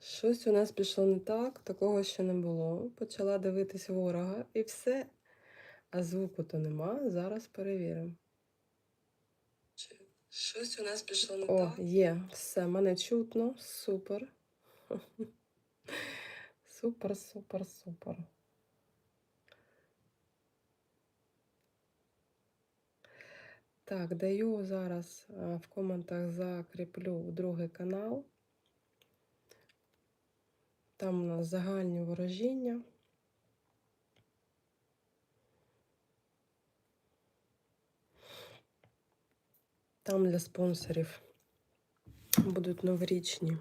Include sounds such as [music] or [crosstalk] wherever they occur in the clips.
Щось у нас пішло не так, такого ще не було. Почала дивитись ворога і все. А звуку то нема. Зараз перевіримо. Щось у нас пішло не О, так. є, все, мене чутно. Супер. [laughs] Супер, супер, супер. Так, даю зараз в коментах закріплю другий канал. Там у нас загальні ворожіння. Там для спонсорів будуть новорічні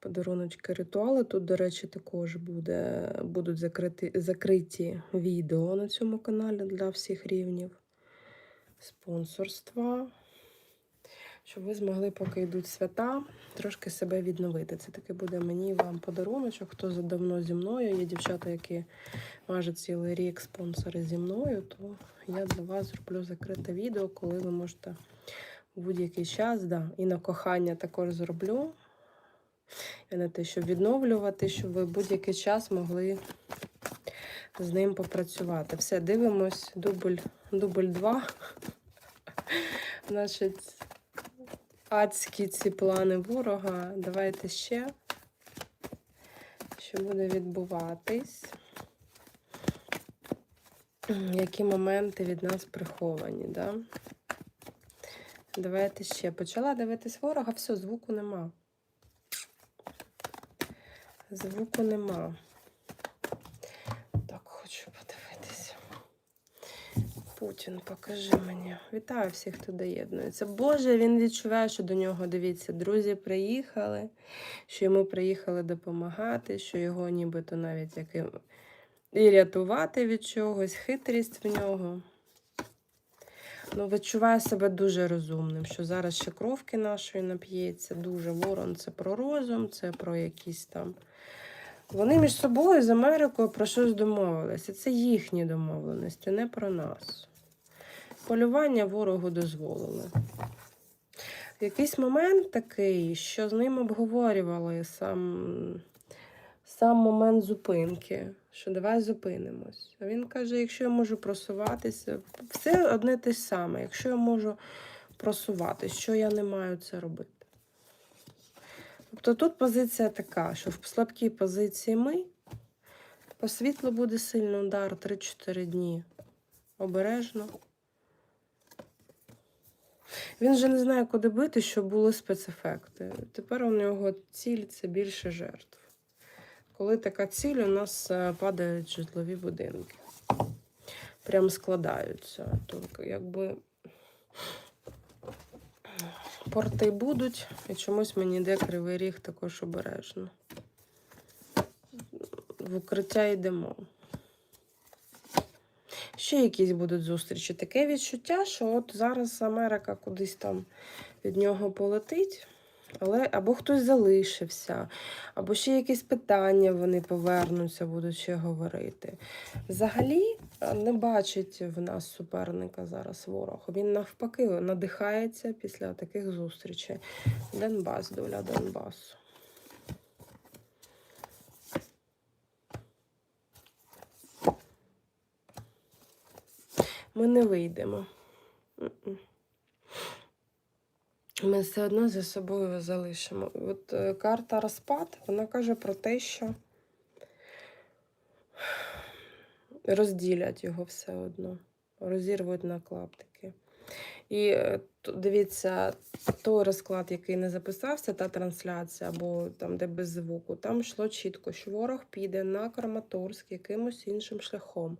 подаруночки ритуали. Тут, до речі, також буде, будуть закриті, закриті відео на цьому каналі для всіх рівнів спонсорства. Щоб ви змогли, поки йдуть свята, трошки себе відновити. Це таки буде мені вам подаруночок. Хто за- давно зі мною, є дівчата, які майже цілий рік спонсори зі мною, то я для вас зроблю закрите відео, коли ви можете в будь-який час, да, і на кохання також зроблю. І на те, щоб відновлювати, щоб ви будь-який час могли з ним попрацювати. Все, дивимось, дубль, дубль 2. [laughs] Значить, адські ці плани ворога. Давайте ще, що буде відбуватись. Які моменти від нас приховані, да? Давайте ще. Почала дивитись ворога, все, звуку нема. Звуку нема. Так, хочу подивитися. Путін, покажи мені. Вітаю всіх, хто доєднується. Боже, він відчуває, що до нього, дивіться, друзі приїхали, що йому приїхали допомагати, що його нібито навіть яким і рятувати від чогось, хитрість в нього. Ну, відчуває себе дуже розумним, що зараз ще кровки нашої нап'ється. Дуже ворон це про розум, це про якісь там. Вони між собою з Америкою про щось домовилися. Це їхні домовленості, не про нас. Полювання ворогу дозволили. Якийсь момент такий, що з ним обговорювали сам, сам момент зупинки, що давай зупинимось. А він каже: якщо я можу просуватися, все одне те саме. Якщо я можу просуватись, що я не маю це робити. Тобто тут позиція така, що в слабкій позиції ми, по світлу буде сильний удар 3-4 дні. Обережно. Він вже не знає, куди бити, щоб були спецефекти. Тепер у нього ціль це більше жертв. Коли така ціль, у нас е, падають житлові будинки. Прям складаються. Тобто, якби порти будуть, і чомусь мені йде кривий ріг також обережно. В укриття йдемо. Ще якісь будуть зустрічі. Таке відчуття, що от зараз Америка кудись там від нього полетить, але або хтось залишився, або ще якісь питання вони повернуться, будуть ще говорити. Взагалі е, не бачить в нас суперника зараз ворог. Він навпаки надихається після таких зустрічей. Донбас, доля Донбасу. Ми не вийдемо. Ми все одно за собою залишимо. От е, карта розпад, вона каже про те, що розділять його все одно, розірвуть на клаптики. І е, дивіться, той розклад, який не записався, та трансляція, або там, де без звуку, там йшло чітко, що ворог піде на Краматорськ якимось іншим шляхом.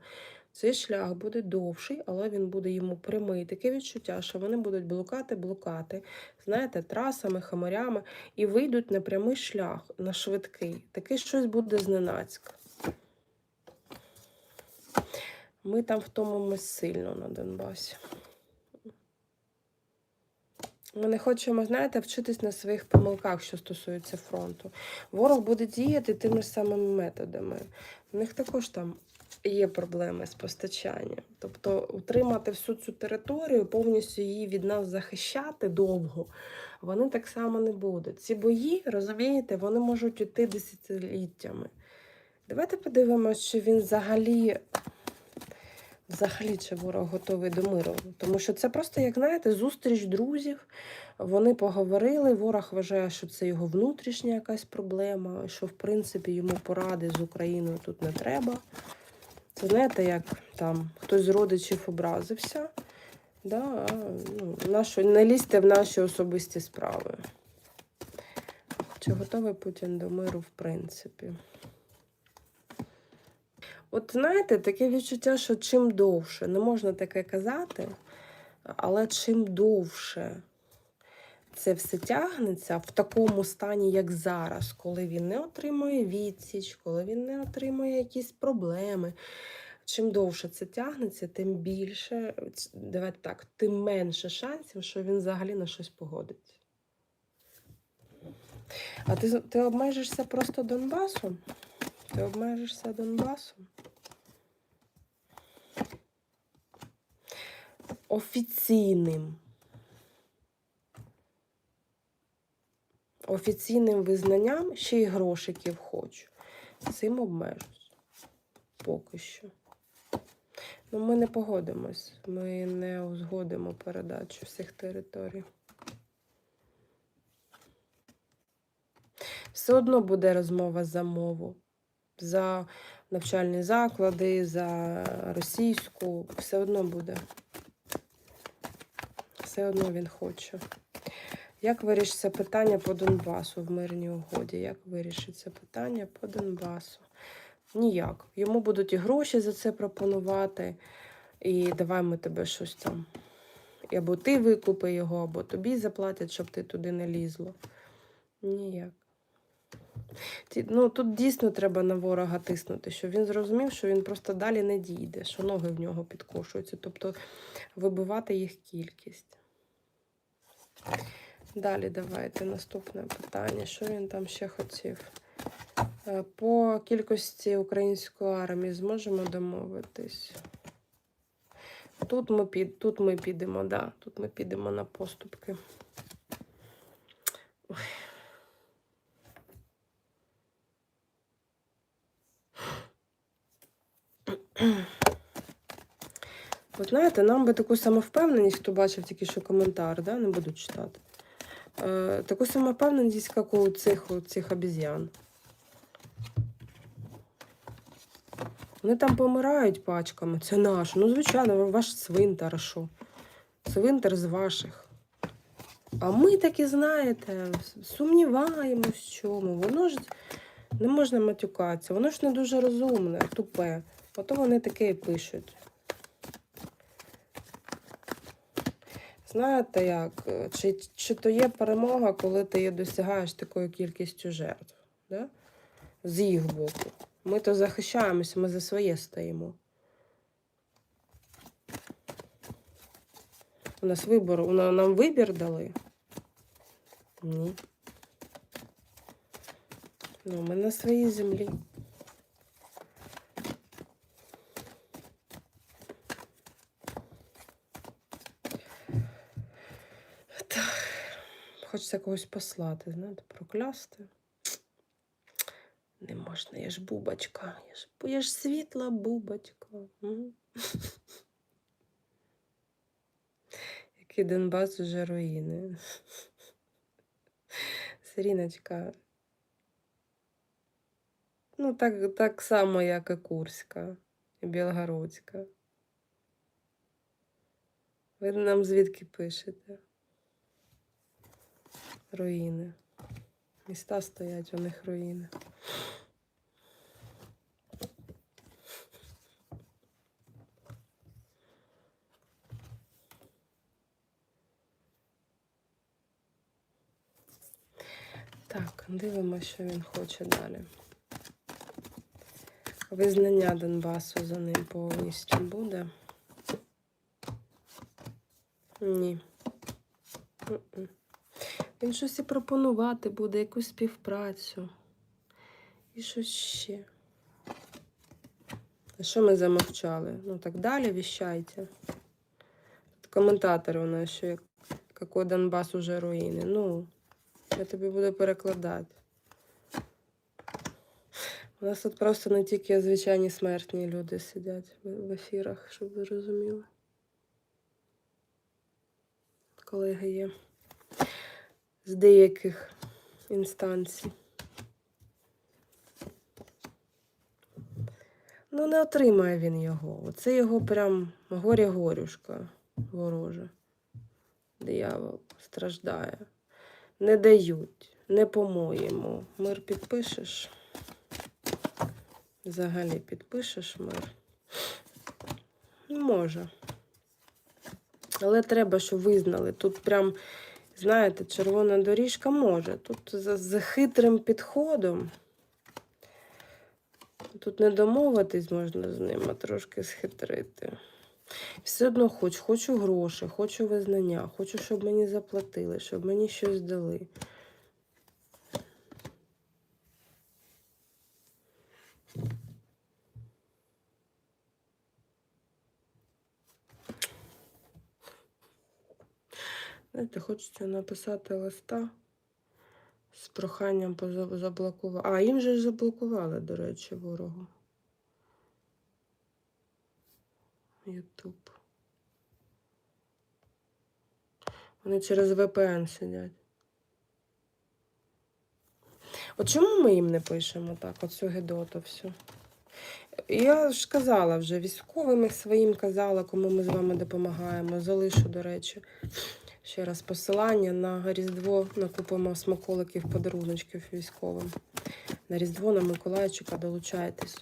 Цей шлях буде довший, але він буде йому прямий. Таке відчуття, що вони будуть блукати, блукати, знаєте, трасами, хамарями, і вийдуть на прямий шлях, на швидкий. Таке щось буде зненацька. Ми там втомимось сильно на Донбасі. Ми не хочемо, знаєте, вчитись на своїх помилках, що стосується фронту. Ворог буде діяти тими самими методами. У них також там є проблеми з постачанням. Тобто утримати всю цю територію, повністю її від нас захищати довго, вони так само не будуть. Ці бої, розумієте, вони можуть йти десятиліттями. Давайте подивимося, чи він взагалі. Взагалі, чи ворог готовий до миру. Тому що це просто, як знаєте, зустріч друзів. Вони поговорили. Ворог вважає, що це його внутрішня якась проблема, що в принципі йому поради з Україною тут не треба. Це знаєте, як там хтось з родичів образився. Да, ну, нащо, не лізьте в наші особисті справи. Чи готовий Путін до миру, в принципі? От знаєте, таке відчуття, що чим довше, не можна таке казати, але чим довше це все тягнеться в такому стані, як зараз, коли він не отримує відсіч, коли він не отримує якісь проблеми. Чим довше це тягнеться, тим більше, давайте так, тим менше шансів, що він взагалі на щось погодиться. А ти, ти обмежишся просто Донбасом? Ти обмежишся Донбасом? Офіційним. Офіційним визнанням ще й грошиків хочу. Цим обмежусь. Поки що. Ну, ми не погодимось. Ми не узгодимо передачу всіх територій. Все одно буде розмова за мову, за навчальні заклади, за російську. Все одно буде. Все одно він хоче. Як вирішиться питання по Донбасу в мирній угоді? Як вирішиться питання по Донбасу? Ніяк. Йому будуть і гроші за це пропонувати, і давай ми тебе щось там. Або ти викупи його, або тобі заплатять, щоб ти туди не лізло. Ніяк. Ну, тут дійсно треба на ворога тиснути, щоб він зрозумів, що він просто далі не дійде, що ноги в нього підкошуються. Тобто вибивати їх кількість. Далі давайте наступне питання. Що він там ще хотів? Е, По кількості української армії зможемо домовитись. Тут ми, під, тут ми підемо, да, тут ми підемо на поступки. Ой. [clears throat] Ви знаєте, нам би таку самовпевненість, хто бачив тільки що коментар, да? не буду читати. Таку самовпевненість, як у цих, у цих обіз'ян. Вони там помирають пачками. Це наш. Ну, звичайно, ваш цвинтар, що? Цвинтар з ваших. А ми таки, знаєте, сумніваємось в чому. Воно ж не можна матюкатися, воно ж не дуже розумне, тупе. Ото вони таке і пишуть. Знаєте як? е, Чи, чи то є перемога, коли ти її досягаєш такою кількістю жертв? Да? З їх боку. Ми то захищаємося, ми за своє стоїмо. У нас вибор, у на- нам вибір дали? Ні. Ну, ми на своїй землі. Так. Хочеться когось послати, знаєте, проклясти. Не можна, я ж бубочка. Я ж, я ж світла бубочка. [laughs] Який Донбас уже руїни. [laughs] Сиріночка. Ну, так, так само, як і Курська, і Білгородська. Ви нам звідки пишете? Руїни. Міста стоять, у них руїни. Так, дивимося, що він хоче далі. Визнання Донбасу за ним повністю буде. Ні. М-м. Він щось і пропонувати буде, якусь співпрацю. І щось ще. А що ми замовчали? Ну так далі віщайте. Тут коментатори у нас ще як какой Донбас уже руїни. Ну, я тобі буду перекладати. У нас тут просто не тільки звичайні смертні люди сидять в ефірах, щоб ви розуміли. Колеги є з деяких інстанцій. Ну, не отримає він його. Оце його прям горя-горюшка ворожа. Диявол страждає. Не дають, не по-моєму. Мир підпишеш. Взагалі підпишеш мир. Може. Але треба, щоб визнали. Тут прям, знаєте, червона доріжка може. Тут за, хитрим підходом. Тут не домовитись можна з ним, а трошки схитрити. Все одно хоч, хочу гроші, хочу визнання, хочу, щоб мені заплатили, щоб мені щось дали. Знаєте, хочеться написати листа з проханням заблокувати. А, їм же заблокували, до речі, ворогу. Ютуб. Вони через VPN сидять. От чому ми їм не пишемо так, оцю гедоту всю? Я ж казала вже, військовим своїм казала, кому ми з вами допомагаємо. Залишу, до речі, ще раз посилання на Різдво накупимо смаколиків, подаруночків військовим. На Різдво, на Миколайчика долучайтесь.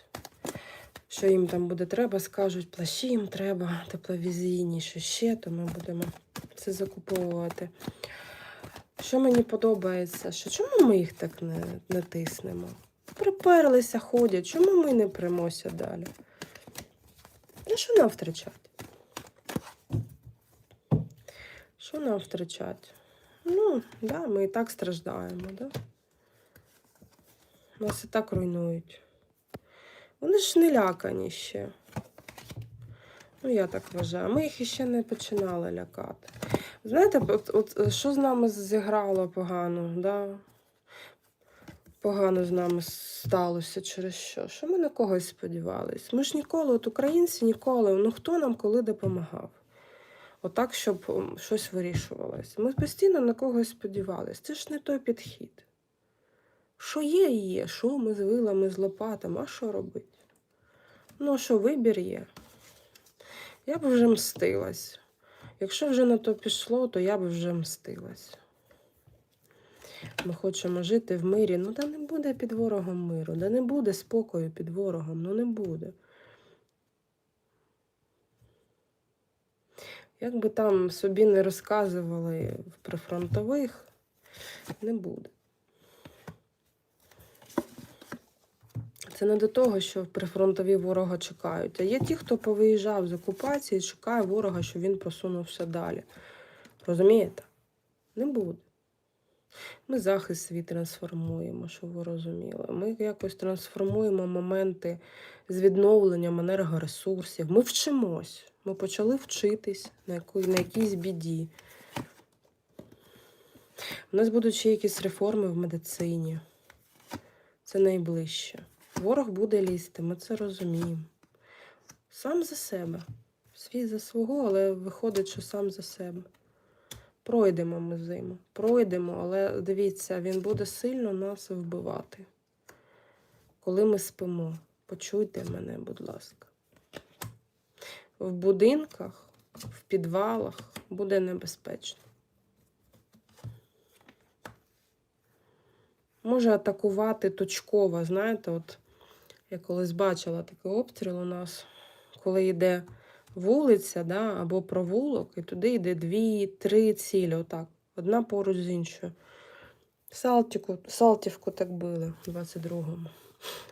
Що їм там буде треба, скажуть, плащі їм треба, тепловізійні, що ще, то ми будемо це закуповувати. Що мені подобається, що чому ми їх так не, не тиснемо? Приперлися, ходять, чому ми не примося далі? Ну, що нам втрачати? Що нам втрачати? Ну, да, ми і так страждаємо, да? Нас і так руйнують. Вони ж не лякані ще. Ну, я так вважаю. Ми їх іще не починали лякати. Знаєте, от, от що з нами зіграло погано, да? Погано з нами сталося через що? Що ми на когось сподівались? Ми ж ніколи, от українці ніколи, ну хто нам коли допомагав? Отак, щоб щось вирішувалося. Ми постійно на когось сподівались. Це ж не той підхід. Що є, є, що ми з вилами, з лопатами, а що робити? Ну, що вибір є? Я б вже мстилась. Якщо вже на то пішло, то я б вже мстилась. Ми хочемо жити в мирі. Ну, да не буде під ворогом миру, да не буде спокою під ворогом, ну не буде. Як би там собі не розказували в прифронтових, не буде. Це не до того, що прифронтові ворога чекають. А є ті, хто повиїжджав з окупації, чекає ворога, що він просунувся далі. Розумієте? Не буде. Ми захист свій трансформуємо, щоб ви розуміли. Ми якось трансформуємо моменти з відновленням енергоресурсів. Ми вчимось. Ми почали вчитись на, яку, на якійсь біді. У нас будуть ще якісь реформи в медицині. Це найближче. Ворог буде лізти, ми це розуміємо. Сам за себе. Свій за свого, але виходить, що сам за себе. Пройдемо ми зиму. Пройдемо, але дивіться, він буде сильно нас вбивати. Коли ми спимо, почуйте мене, будь ласка. В будинках, в підвалах буде небезпечно. Може атакувати точково, знаєте, от я колись бачила такий обстріл у нас, коли йде вулиця да, або провулок, і туди йде дві-три цілі, отак, одна поруч з іншою. Салтівку, Салтівку так били в 22-му.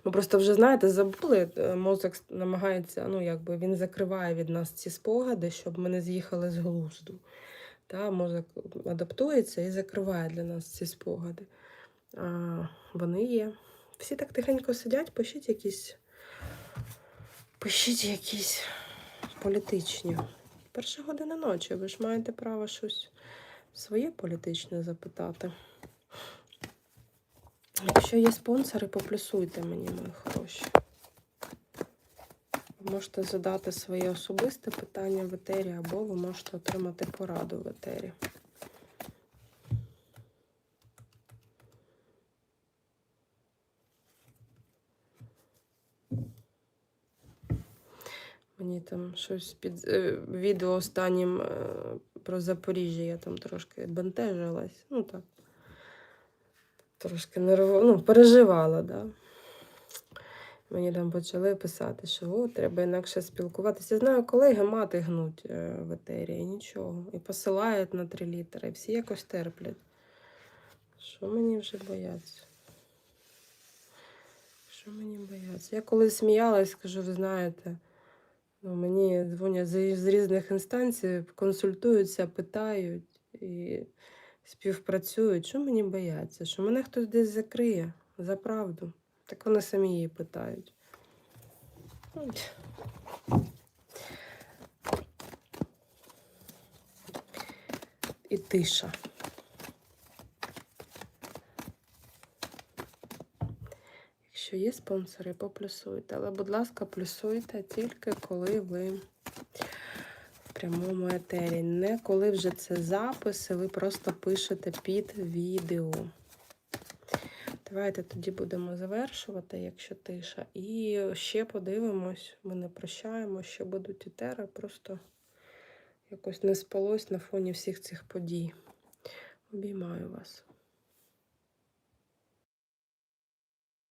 Ми просто вже, знаєте, забули, е, мозок намагається, ну, якби він закриває від нас ці спогади, щоб ми не з'їхали з глузду. Та, мозок адаптується і закриває для нас ці спогади. А, вони є. Всі так тихенько сидять, пишіть якісь Пишіть якісь політичні. Перша година ночі, ви ж маєте право щось своє політичне запитати. Якщо є спонсори, поплюсуйте мені, мої хороші. Ви можете задати своє особисте питання в етері, або ви можете отримати пораду в етері. Мені там щось під е, відео останнім е, про Запоріжжя я там трошки бентежилась. Ну так. Трошки нерво, ну, переживала, да. Мені там почали писати, що о, треба інакше спілкуватися. Я знаю, колеги мати гнуть е, в етері, нічого. І посилають на три літери, і всі якось терплять. Що мені вже бояться? Що мені бояться? Я коли сміялась, кажу, ви знаєте, ну, мені дзвонять з різних інстанцій, консультуються, питають і співпрацюють. Що мені бояться? Що мене хтось десь закриє за правду. Так вони самі її питають. І тиша. Якщо є спонсори, поплюсуйте. Але, будь ласка, плюсуйте тільки коли ви прямому етері. Не коли вже це записи, ви просто пишете під відео. Давайте тоді будемо завершувати, якщо тиша. І ще подивимось, ми не прощаємо, що будуть етери. Просто якось не спалось на фоні всіх цих подій. Обіймаю вас.